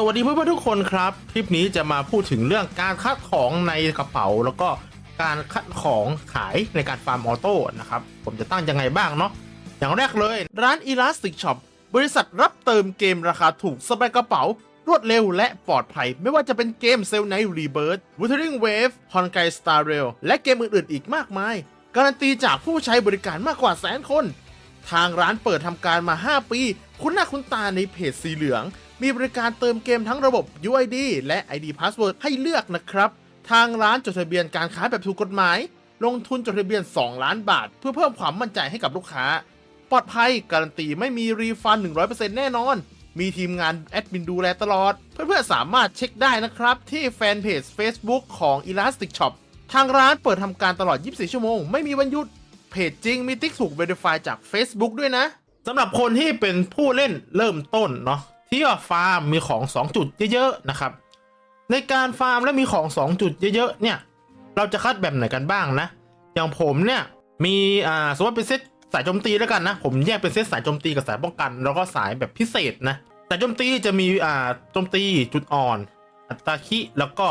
สวัสดีเพื่อนๆทุกคนครับ คลิปนี้จะมาพูดถึงเรื่องการคัดของในกระเป๋า แล้วก็การคัดของขายในการฟาร์มออโต้นะครับ ผมจะตั้งยังไงบ้างเนาะอย่างแรกเลยร้าน Elastic Shop บริษัทรับเติมเกมราคาถูกสบายกระเป๋า รวดเร็วและปลอดภัย ไม่ว่าจะเป็นเกม Cell Night Rebirth Wuthering Wave h o n g a i Star Rail และเกมอื่นๆ อีกมากมาย การันตีจากผู้ใช้บริการมากกว่าแสนคน ทางร้านเปิดทำการมา 5 ปี คุ้นหน้าคุ้นตาในเพจสีเหลือง มีบริการเติมเกมทั้งระบบ UID และ ID Password ให้เลือกนะครับ ทางร้านจดทะเบียนการค้าแบบถูกกฎหมาย ลงทุนจดทะเบียน 2 ล้านบาท เพื่อเพิ่มความมั่นใจให้กับลูกค้า ปลอดภัยการันตีไม่มีรีฟัน 100%แน่นอน มีทีมงานแอดมินดูแลตลอด เพื่อนๆสามารถเช็คได้นะครับ ที่แฟนเพจ Facebook ของ Elastic Shop ทางร้านเปิดทำการตลอด 24 ชั่วโมง ไม่มีวันหยุด เพจจริงมีติ๊กถูก Verify จาก Facebook ด้วยนะสำหรับคนที่เป็นผู้เล่นเริ่มต้นเนาะ ที่ว่าฟาร์มมีของ 2 จุดเยอะๆนะครับ ในการฟาร์มและมีของ 2 จุดเยอะๆเนี่ย เราจะคัดแบบไหนกันบ้างนะ อย่างผมเนี่ยมีอ่าสมมติเป็นเซตสายโจมตีแล้วกันนะ ผมแยกเป็นเซตสายโจมตีกับสายป้องกัน แล้วก็สายแบบพิเศษนะสายโจมตีจะมีอ่าโจมตีจุดอ่อน อัตราคิแล้วก็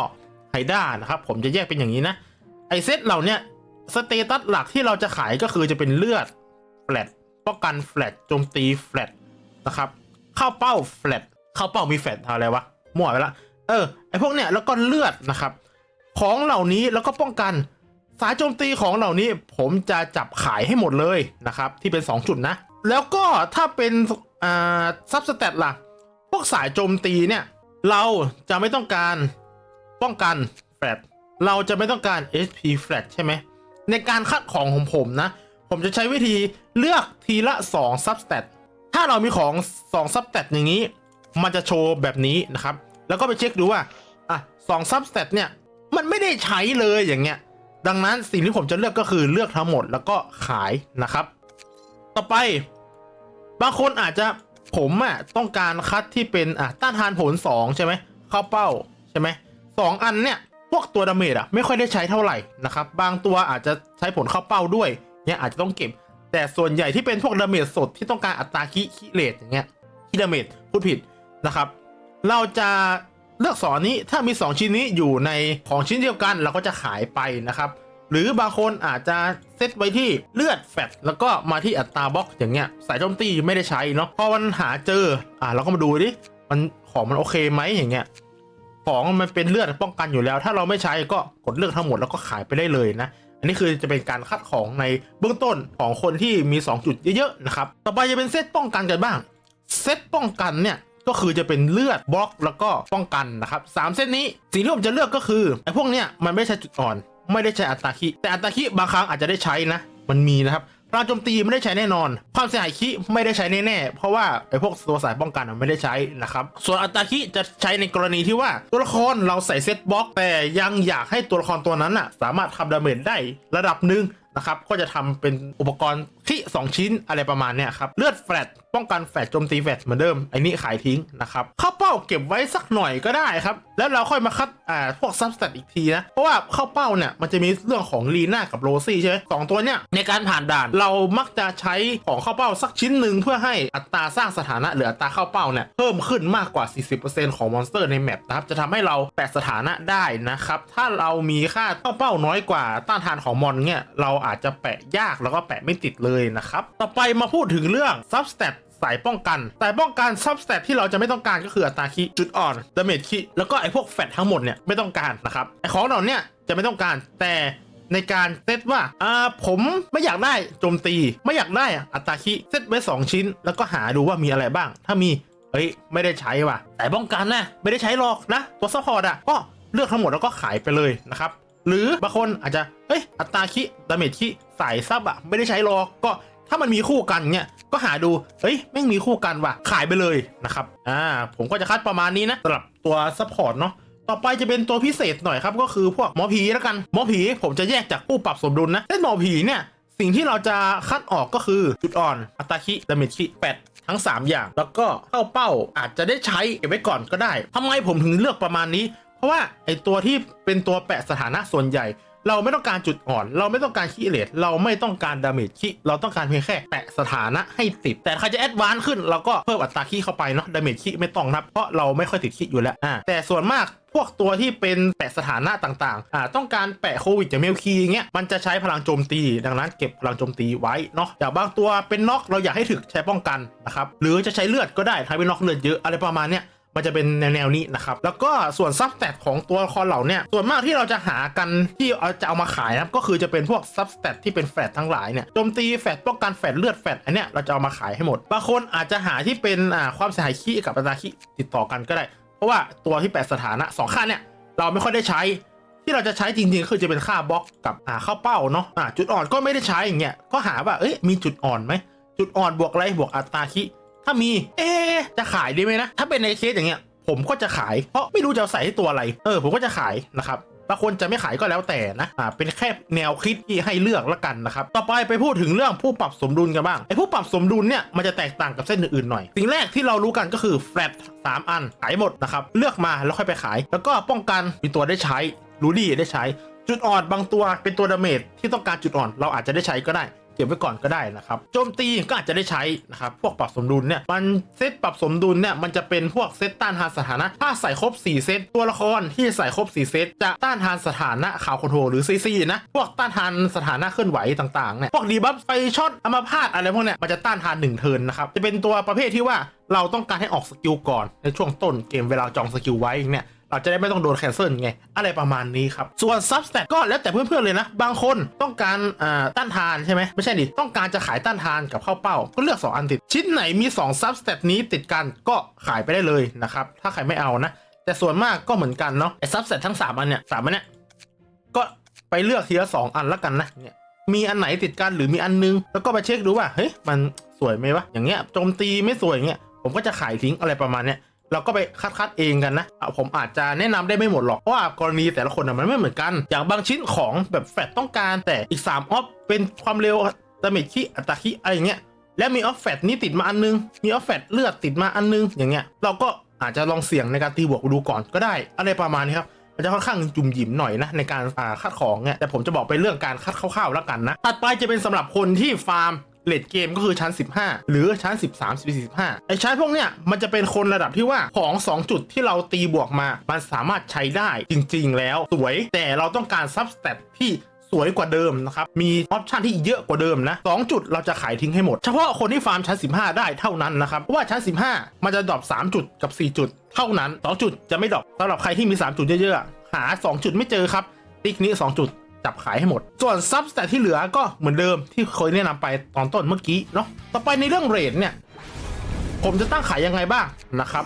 ไฮด้านะครับ ผมจะแยกเป็นอย่างนี้นะไอเซตเหล่าเนี้ยสเตตัสหลักที่เราจะขายก็คือจะเป็นเลือดแฟลตป้องกันแฟลตโจมตีแฟลตนะครับ เข้าเป้าแฟลตเข้าเป้ามีแฟลตอะไรวะมั่วไปละเออไอพวกเนี้ยแล้วก็เลือดนะครับ ของเหล่านี้แล้วก็ป้องกัน สายโจมตีของเหล่านี้ผมจะจับขายให้หมดเลยนะครับ ที่เป็น 2 จุดนะ แล้วก็ถ้าเป็นอ่าซับสเตตล่ะ พวกสายโจมตีเนี่ย เราจะไม่ต้องการป้องกันแฟลตเราจะไม่ต้องการ HP แฟลตใช่ไหม ในการคัดของของผมนะ ผมจะใช้วิธีเลือกทีละ 2 substat ถ้าเรามีของ2 substat อย่างนี้ มันจะโชว์แบบนี้นะครับ แล้วก็ไปเช็คดูว่าอะสอง substat เนี่ย มันไม่ได้ใช้เลยอย่างเงี้ย ดังนั้นสิ่งที่ผมจะเลือกก็คือเลือกทั้งหมดแล้วก็ขายนะครับ ต่อไป บางคนอาจจะผมอะต้องการคัดที่เป็นอะต้านทานผล 2 ใช่ไหมเข้าเป้าใช่ไหมสองอันเนี่ยพวกตัวดาเมจอะไม่ค่อยได้ใช้เท่าไหร่นะครับ บางตัวอาจจะใช้ผลเข้าเป้าด้วยเนี่ยอาจจะต้องเก็บ แต่ส่วนใหญ่ที่เป็นพวกดาเมจสดที่ต้องการอัตราคิคิเลตอย่างเงี้ยคิดาเมจพูดผิดนะครับ เราจะเลือกสองนี้ถ้ามี 2 ชิ้นนี้อยู่ในของชิ้นเดียวกันเราก็จะขายไปนะครับ หรือบางคนอาจจะเซตไว้ที่เลือดแฟตแล้วก็มาที่อัตราบล็อกอย่างเงี้ยสายโจมตีไม่ได้ใช้เนาะพอมันหาเจออ่าเราก็มาดูดิมันของมันโอเคไหมอย่างเงี้ยของมันเป็นเลือดป้องกันอยู่แล้ว ถ้าเราไม่ใช้ก็กดเลือกทั้งหมดแล้วก็ขายไปได้เลยนะ อันนี้คือจะเป็นการคัดของในเบื้องต้นของคนที่มี2จุดเยอะๆนะครับต่อไปจะเป็นเซตป้องกันกันบ้าง เซตป้องกันเนี่ยก็คือจะเป็นเลือดบล็อกแล้วก็ป้องกันนะครับสามเส้นี้สิ่งที่ผมจะเลือกก็คือไอ้พวกเนี้ยมันไม่ใช่จุดอ่อน ไม่ได้ใช้อัตราคิแต่อัตราคิบางครั้งอาจจะได้ใช้นะ มันมีนะครับ พลังโจมตีไม่ได้ใช้แน่นอน ความเสียหายคิไม่ได้ใช้แน่ๆ เพราะว่าไอ้พวกตัวสายป้องกันไม่ได้ใช้นะครับ ส่วนอัตราคิจะใช้ในกรณีที่ว่าตัวละครเราใส่เซตบล็อก แต่ยังอยากให้ตัวละครตัวนั้นอะสามารถทำดาเมจได้ระดับหนึ่ง นะครับก็จะทำเป็นอุปกรณ์ที่2ชิ้นอะไรประมาณเนี้ยครับเลือดแฟลตป้องกันแฟลตโจมตีแฟลตเหมือนเดิมไอ้นี่ขายทิ้งนะครับข้าวเป้าเก็บไว้สักหน่อยก็ได้ครับแล้วเราค่อยมาคัดอ่าพวกซับสแตทอีกทีนะเพราะว่าข้าวเป้าเนี่ยมันจะมีเรื่องของลีน่ากับโรซี่ใช่ไหมสองตัวเนี่ยในการผ่านด่านเรามักจะใช้ของข้าวเป้าสักชิ้นหนึ่งเพื่อให้อัตราสร้างสถานะหรืออัตราข้าวเป้าเนี่ยเพิ่มขึ้นมากกว่า 40%ของมอนสเตอร์ในแมปนะครับจะทำให้เราแปะสถานะได้นะครับถ้าเรามีค่าข้าเป้าน้อยกว่าต้านทานของมอนเนี่ยเราอาจจะแปะยากแล้วก็แปะไม่ติดเลยนะครับ ต่อไปมาพูดถึงเรื่องซับส t ตสายป้องกัน สายป้องกันซับส t ตที่เราจะไม่ต้องการก็คืออัตราคีจุดอ่อนดาเมจคีแล้วก็ไอ้พวกแฟตทั้งหมดเนี่ยไม่ต้องการนะครับไอ้ของเหล่านี้จะไม่ต้องการแต่ในการเซตว่าอ่าผมไม่อยากได้โจมตี ไม่อยากได้อัตราคีเซตไว้ 2 ชิ้น แล้วก็หาดูว่ามีอะไรบ้าง ถ้ามีเฮ้ยไม่ได้ใช้ว่ะ แต่ป้องกันนะไม่ได้ใช้หรอกนะตัวซัพพอร์ตอะก็เลือกทั้งหมดแล้วก็ขายไปเลยนะครับหรือบางคนอาจจะ เฮ้ยอัตราคิดาเมจคิสายซับอะไม่ได้ใช้หรอกก็ถ้ามันมีคู่กันเนี่ยก็หาดูเฮ้ยไม่งมีคู่กันว่ะขายไปเลยนะครับอ่าผมก็จะคัดประมาณนี้นะสำหรับตัวซัพพอร์ตเนาะต่อไปจะเป็นตัวพิเศษหน่อยครับก็คือพวกหมอผีแล้วกันหมอผีผมจะแยกจากผู้ปรับสมดุลนะเล่นหมอผีเนี่ยสิ่งที่เราจะคัดออกก็คือจุดอ่อนอัตราคิดาเมจคิแปดทั้ง 3 อย่าง แล้วก็เข้าเป้าอาจจะได้ใช้เก็บไว้ก่อนก็ได้ทำไมผมถึงเลือกประมาณนี้ เพราะว่าไอตัวที่เป็นตัวแปะสถานะส่วนใหญ่ เราไม่ต้องการจุดอ่อน เราไม่ต้องการคีเลตเราไม่ต้องการดาเมจคีเราต้องการเพียงแค่แปะสถานะให้ติด แต่ใครจะแอดวานซ์ขึ้นเราก็เพิ่มอัตราคีเข้าไปเนาะดาเมจคีไม่ต้องนับเพราะเราไม่ค่อยติดคีอยู่แล้วอ่าแต่ส่วนมากพวกตัวที่เป็นแปะสถานะต่างๆ อ่า ต้องการแปะโควิดจากเมลคีอย่างเงี้ย มันจะใช้พลังโจมตี ดังนั้นเก็บพลังโจมตีไว้เนาะ อย่างบางตัวเป็นน็อกเราอยากให้ถึกใช้ป้องกันนะครับ หรือจะใช้เลือดก็ได้ถ้าเป็นน็อกเลือดเยอะอะไรประมาณเนี้ย มันจะเป็นแนวแนวๆนี้นะครับ แล้วก็ส่วนซับสแตทของตัวละครเหล่าเนี้ยส่วนมากที่เราจะหากันที่เอาจะเอามาขายนะครับก็คือจะเป็นพวกซับสแตทที่เป็นแฟลตทั้งหลายเนี่ยโจมตีแฟลตป้องกันแฟลตเลือดแฟลตอันเนี้ยเราจะเอามาขายให้หมดบางคนอาจจะหาที่เป็นอ่าความเสียหายขี้กับอัตราขี้ติดต่อกันก็ได้ เพราะว่าตัวที่แปดสถานะสองค่าเนี่ยเราไม่ค่อยได้ใช้ที่เราจะใช้จริงๆก็คือจะเป็นค่าบล็อกกับอ่าเข้าเป้าเนาะอ่าจุดอ่อนก็ไม่ได้ใช้อย่างเงี้ยก็หาว่าเอ้ยมีจุดอ่อนไหมจุดอ่อนบวกอะไรบวกอัตราคิ ถ้ามี เอ๊จะขายดีไหมนะ ถ้าเป็นในเคสอย่างเงี้ย ผมก็จะขาย เพราะไม่รู้จะใส่ให้ตัวอะไร เออ ผมก็จะขายนะครับบางคนจะไม่ขายก็แล้วแต่นะ อ่า เป็นแค่แนวคิดที่ให้เลือกละกันนะครับ ต่อไปไปพูดถึงเรื่องผู้ปรับสมดุลกันบ้าง ไอ้ผู้ปรับสมดุลเนี่ยมันจะแตกต่างกับเส้นอื่นๆหน่อย สิ่งแรกที่เรารู้กันก็คือแฟลตสามอัน ขายหมดนะครับ เลือกมาแล้วค่อยไปขาย แล้วก็ป้องกันมีตัวได้ใช้ รู้ดีได้ใช้ จุดอ่อนบางตัวเป็นตัวดาเมจที่ต้องการจุดอ่อนเราอาจจะได้ใช้ก็ได้ เก็บไว้ก่อนก็ได้นะครับโจมตีก็อาจจะได้ใช้นะครับพวกปรับสมดุลเนี่ยมันเซตปรับสมดุลเนี่ยมันจะเป็นพวกเซตต้านทานสถานะ ถ้าใส่ครบ 4 เซตตัวละครที่ใส่ครบ 4 เซตจะต้านทานสถานะข่าวคอนโทรหรือซีซีนะพวกต้านทานสถานะเคลื่อนไหวต่างๆเนี่ยพวกดีบัฟไฟช็อตอัมพาตอะไรพวกเนี้ยมันจะต้านทาน1เทิร์นนะครับจะเป็นตัวประเภทที่ว่าเราต้องการให้ออกสกิลก่อนในช่วงต้นเกมเวลาจองสกิลไว้เนี่ย เราจะได้ไม่ต้องโดนแคนเซิลไง อะไรประมาณนี้ครับ ส่วนซับสแตทก็แล้วแต่เพื่อนๆเลยนะ บางคนต้องการอ่าต้านทานใช่ไหมไม่ใช่ดิต้องการจะขายต้านทานกับเข้าเป้า ก็เลือก 2 อันติด ชิ้นไหนมี2ซับสแตทนี้ติดกันก็ขายไปได้เลยนะครับ ถ้าใครไม่เอานะ แต่ส่วนมากก็เหมือนกันเนาะไอ้ซับสแตททั้ง 3 อันเนี่ยสามอันเนี่ยก็ไปเลือกทีละสองอันละกันนะเนี่ยมีอันไหนติดกันหรือมีอันนึง แล้วก็ไปเช็คดูว่าเฮ้ยมันสวยไหมวะอย่างเงี้ยโจมตีไม่สวยอย่างเงี้ยผมก็จะขายทิ้งอะไรประมาณเนี้ย เราก็ไปคัดคัดเองกันนะผมอาจจะแนะนำได้ไม่หมดหรอกเพราะว่ากรณีแต่ละคนมันไม่เหมือนกัน อย่างบางชิ้นของแบบแฟตต้องการ แต่อีก3ออฟเป็นความเร็วดาเมจขี้อัตราขี้อะไรอย่างเงี้ยแล้วมีออฟแฟตนี้ติดมาอันนึง มีออฟแฟตเลือดติดมาอันนึง อย่างเงี้ย เราก็อาจจะลองเสี่ยงในการตีบวกดูก่อนก็ได้ อะไรประมาณนี้ครับ มันจะค่อนข้างจุ่มหยิมหน่อยนะ ในการคัดของเนี่ย แต่ผมจะบอกไปเรื่องการคัดคร่าวๆแล้วกันนะ ตัดไปจะเป็นสำหรับคนที่ฟาร์ม เลดเกมก็คือชั้น 15 หรือชั้น 13 14 15ไอชั้นพวกเนี้ยมันจะเป็นคนระดับที่ว่าของ 2 จุดที่เราตีบวกมา มันสามารถใช้ได้จริง ๆ แล้วสวย แต่เราต้องการซับสเตตที่สวยกว่าเดิมนะครับ มีออปชันที่เยอะกว่าเดิมนะ2จุดเราจะขายทิ้งให้หมด เฉพาะคนที่ฟาร์มชั้น 15 ได้เท่านั้นนะครับ เพราะว่าชั้น 15 มันจะดรอป3จุดกับ 4 จุด เท่านั้น 2 จุดจะไม่ดรอปสำหรับใครที่มี 3 จุดเยอะๆ หา 2 จุดไม่เจอครับติ๊กนี้ 2 จุด จับขายให้หมด ส่วนซับสแตทที่เหลือก็เหมือนเดิมที่เคยแนะนำไปตอนต้นเมื่อกี้เนาะต่อไปในเรื่องเรทเนี่ย ผมจะตั้งขายยังไงบ้างนะครับ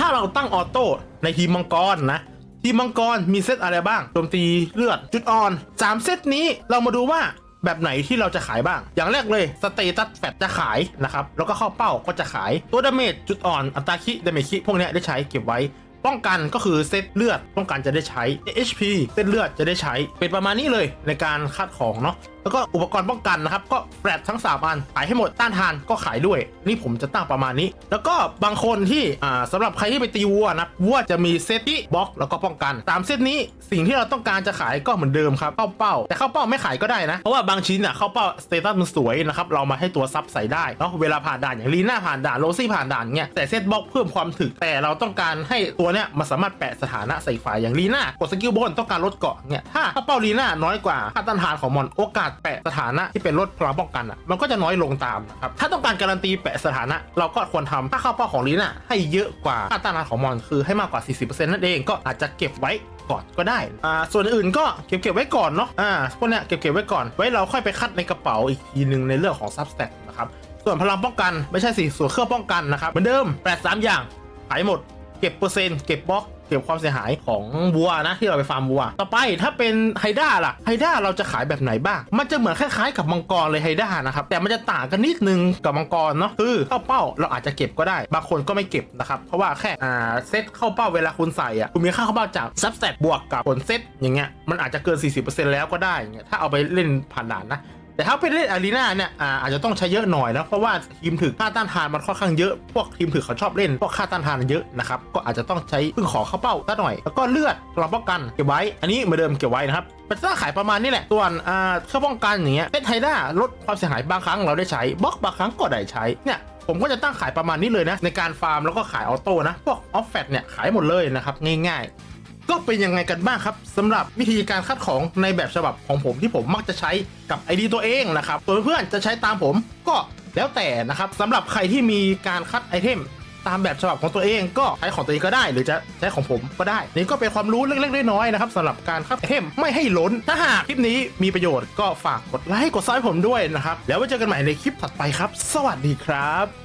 ถ้าเราตั้งออโต้ในทีมมังกรนะทีมมังกรมีเซตอะไรบ้างโจมตีเลือดจุดอ่อน 3 เซตนี้เรามาดูว่าแบบไหนที่เราจะขายบ้าง อย่างแรกเลยสเตตัสแฟตจะขายนะครับ แล้วก็เข้าเป้าก็จะขาย ตัวดาเมจจุดอ่อน อัตราคิดาเมจคิ พวกนี้ได้ใช้เก็บไว้ ป้องกันก็คือเซตเลือดป้องกันจะได้ใช้ HP เซตเลือดจะได้ใช้ เป็นประมาณนี้เลยในการคัดของเนาะแล้วก็อุปกรณ์ป้องกันนะครับ ก็แฟลตทั้ง 3 อัน ขายให้หมดต้านทานก็ขายด้วย นี่ผมจะตั้งประมาณนี้ แล้วก็บางคนที่อ่าสำหรับใครที่ไปตีวัวนะวัวจะมีเซตที่บล็อกแล้วก็ป้องกัน ตามเซตนี้สิ่งที่เราต้องการจะขายก็เหมือนเดิมครับเข้าเป้า แต่เข้าเป้าไม่ขายก็ได้นะ เพราะว่าบางชิ้นอะเข้าเป้าสเตตัสมันสวยนะครับเรามาให้ตัวซับใส่ได้เนาะเวลาผ่านด่านอย่างลีน่าผ่านด่านโรซี่ผ่านด่านเงี้ยแต่เซตบล็อกเพิ่มความถึกแต่เราต้องการให้ตัวเนี้ยมันสามารถแปะสถานะใส่ฝ่ายอย่างลีน่ากดสกิลบนต้องการลดเกาะเนี่ยถ้าเข้าเป้าลีน่าน้อยกว่าค่าต้านทานของมอนโอกาสแปะสถานะที่เป็นลดพลังป้องกันอะมันก็จะน้อยลงตามนะครับถ้าต้องการการันตีแปะสถานะ เราก็ควรทำถ้าเข้าเป้าของลีน่าให้เยอะกว่าค่าต้านทานของมอนคือให้มากกว่า 40%นั่นเองก็อาจจะเก็บไว้ก่อนก็ได้ อ่า ส่วนอื่นก็เก็บเก็บไว้ก่อนเนาะ อ่า พวกเนี้ยเก็บเก็บไว้ก่อน ไว้เราค่อยไปคัดในกระเป๋าอีกทีหนึ่งในเรื่องของซับสแต็กนะครับ ส่วนพลังป้องกันไม่ใช่สิ ส่วนเครื่องป้องกันนะครับ เหมือนเดิมแปดสามอย่าง ขายหมด เก็บเปอร์เซ็นต์ เก็บบล็อก เก็บความเสียหายของวัวนะที่เราไปฟาร์มวัว ต่อไปถ้าเป็นไฮด้าล่ะไฮด้าเราจะขายแบบไหนบ้าง มันจะเหมือนคล้ายๆกับมังกรเลยไฮด้านะครับแต่มันจะต่างกันนิดนึงกับมังกรเนาะคือเข้าเป้าเราอาจจะเก็บก็ได้ บางคนก็ไม่เก็บนะครับเพราะว่าแค่อ่าเซตเข้าเป้าเวลาคุณใส่อะคุณมีค่าเข้าเป้าจากซับสแตบวกกับผลเซตอย่างเงี้ยมันอาจจะเกิน 40%แล้วก็ได้เงี้ยถ้าเอาไปเล่นผ่านด่านนะ แต่ถ้าไปเล่นอารีนาเนี่ยอาอาจจะต้องใช้เยอะหน่อยนะเพราะว่าทีมถึกค่าต้านทานมันค่อนข้างเยอะพวกทีมถึกเขาชอบเล่นพวกค่าต้านทานเยอะนะครับก็อาจจะต้องใช้พึ่งขอเข้าเป้าสักหน่อย แล้วก็เลือดกำลังป้องกันเก็บไว้ อันนี้เหมือนเดิมเก็บไว้นะครับมันจะขายประมาณนี้แหละส่วนอ่าเครื่องป้องกันอย่างเงี้ยเล่นไทด้าลดความเสียหายบางครั้งเราได้ใช้บล็อกบางครั้งก็ได้ใช้เนี่ยผมก็จะตั้งขายประมาณนี้เลยนะในการฟาร์มแล้วก็ขายออโต้นะพวกออฟแฟตเนี่ยขายหมดเลยนะครับง่ายๆ ก็เป็นยังไงกันบ้างครับสำหรับวิธีการคัดของในแบบฉบับของผมที่ผมมักจะใช้กับ ID ตัวเองนะครับส่วนเพื่อนๆจะใช้ตามผมก็แล้วแต่นะครับสำหรับใครที่มีการคัดไอเทมตามแบบฉบับของตัวเองก็ใช้ของตัวเองก็ได้ หรือจะใช้ของผมก็ได้ นี่ก็เป็นความรู้เล็กๆน้อยๆนะครับสำหรับการคัดไอเทมไม่ให้ล้น ถ้าหากคลิปนี้มีประโยชน์ก็ฝากกดไลค์กดซับให้ผมด้วยนะครับ แล้วไว้เจอกันใหม่ในคลิปถัดไปครับ สวัสดีครับ